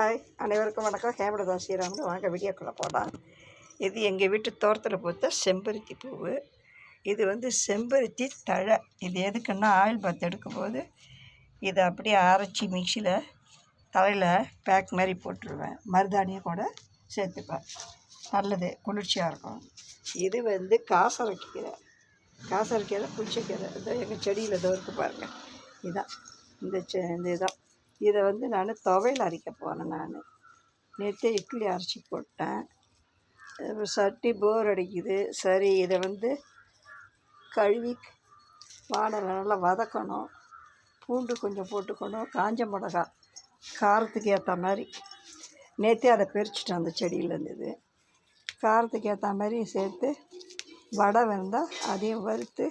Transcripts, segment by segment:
Hi. அனைவருக்கும் வணக்கம். ஹேமலதா ஸ்ரீராமன். வாங்க வீடியோக்குள்ளே போகலாம் இது எங்கள் வீட்டு தோட்டத்தில் பூத்த செம்பருத்தி பூவு. இது வந்து செம்பருத்தி தழை. இது எதுக்குன்னா ஆயில் பாத் எடுக்கும்போது இதை அப்படியே அரைச்சி மிக்சியில் தலையில் பேக் மாதிரி போட்டுருவேன். மருதாணியை கூட சேர்த்துப்பேன். நல்லது குளிர்ச்சியாக இருக்கும். இது வந்து காசரைக்கீரை. காசரைக்கீரை புளிச்சக்கீரை. இதோ எங்கள் செடியில் இதோ இருக்குது பாருங்கள் இதான். இந்த செ இந்த இதான். இதை வந்து நான் துவையல் அரைக்க போனேன் நான். நேற்று இட்லி அரைச்சி போட்டேன். சட்டி போர் அடிக்குது. சரி இதை வந்து கழுவி வானலை நல்லா வதக்கணும். பூண்டு கொஞ்சம் போட்டுக்கணும். காஞ்ச மிளகா காரத்துக்கு ஏற்ற மாதிரி. நேற்றே அதை பறிச்சிட்டேன் அந்த செடியில் இருந்தது காரத்துக்கு ஏற்ற மாதிரி சேர்த்து வடை வந்தால் அதையும் வறுத்து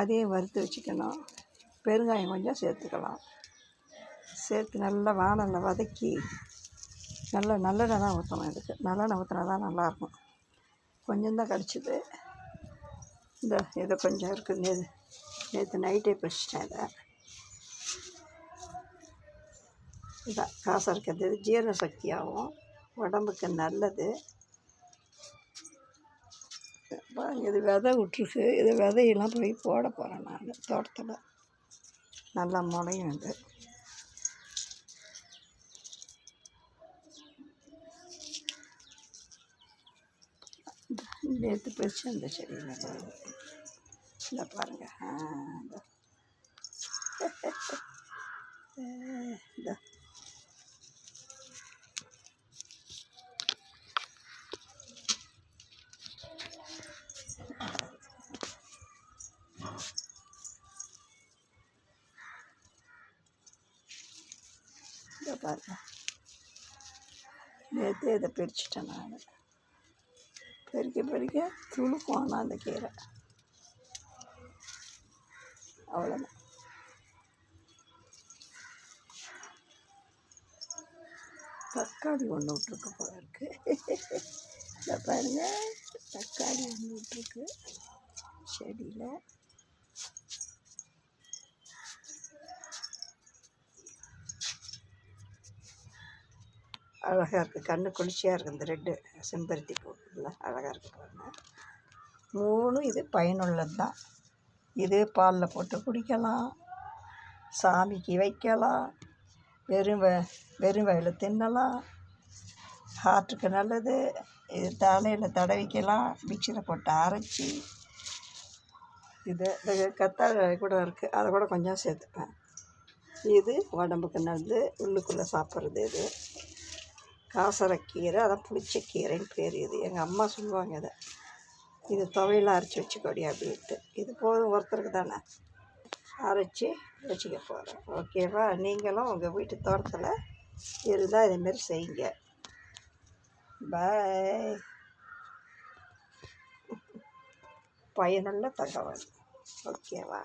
அதையும் வறுத்து வச்சுக்கணும். பெருங்காயம் கொஞ்சம் சேர்த்துக்கலாம். சேர்த்து நல்லா வானலில் வதக்கி நல்ல நல்லெண்ணெய் தான் ஊற்றணும் இதுக்கு. நல்லெண்ணெய் ஊற்றினா தான் நல்லாயிருக்கும். கொஞ்சம் தான் கிடச்சிது. இந்த இதை கொஞ்சம் இருக்குது நேற்று நேற்று நைட்டே பிடிச்சிட்டேன் இதை. இதான் காசு இருக்கிறது. ஜீரண சக்தியாகவும் உடம்புக்கு நல்லது. இது விதை விட்ருக்கு இது விதையெல்லாம் போய் போட போகிறேன் நான் தோட்டத்தில். நல்லா முளையும் இது. நேற்று பறிச்சு அந்த செடியில் இந்த பாருங்க. ஆ, இந்த. பாருங்க. நேற்று இதை பிரிச்சுட்டேன் நான். பெருக்க பெருக்க துளுக்கும் ஆனால் அந்த கீரை. அவ்வளோதான் தக்காளி ஒன்று விட்ருக்கு போல இருக்கு. இதை பாருங்க. தக்காளி ஒன்று விட்ருக்கு செடியில். அழகாக இருக்குது கண்ணு குளிர்ச்சியாக இருக்குது இந்த ரெட்டு செம்பருத்தி பூவில் அழகாக இருக்குது பாருங்கள் மூணும் இது பயனுள்ளது தான். இது பாலில் போட்டு குடிக்கலாம். சாமிக்கு வைக்கலாம். வெறும் வ வெறும் வயலில் தின்னலாம். ஹார்ட்டுக்கு நல்லது. இது தலையில் தடவிக்கலாம். மிக்சியில் போட்டு அரைச்சி. இது இந்த கத்தாழை கூட இருக்குது அதை கூட கொஞ்சம் சேர்த்துப்பேன். இது உடம்புக்கு நல்லது. உள்ளுக்குள்ளே சாப்பிட்றது இது. காசரைக்கீரை அதான் புளிச்சக்கீரைன்னு பேர் இது. எங்கள் அம்மா சொல்லுவாங்க இதை. இது துவையில் அரைச்சி வச்சுக்கோடி அப்படின்ட்டு. இது போதும் ஒருத்தருக்கு தானே. அரைச்சி வச்சுக்க போகிறேன் ஓகேவா நீங்களும் உங்கள் வீட்டு தோட்டத்தில் இருந்தால் இதேமாரி செய்யுங்க. பாய் பயனுள்ள தகவல். ஓகேவா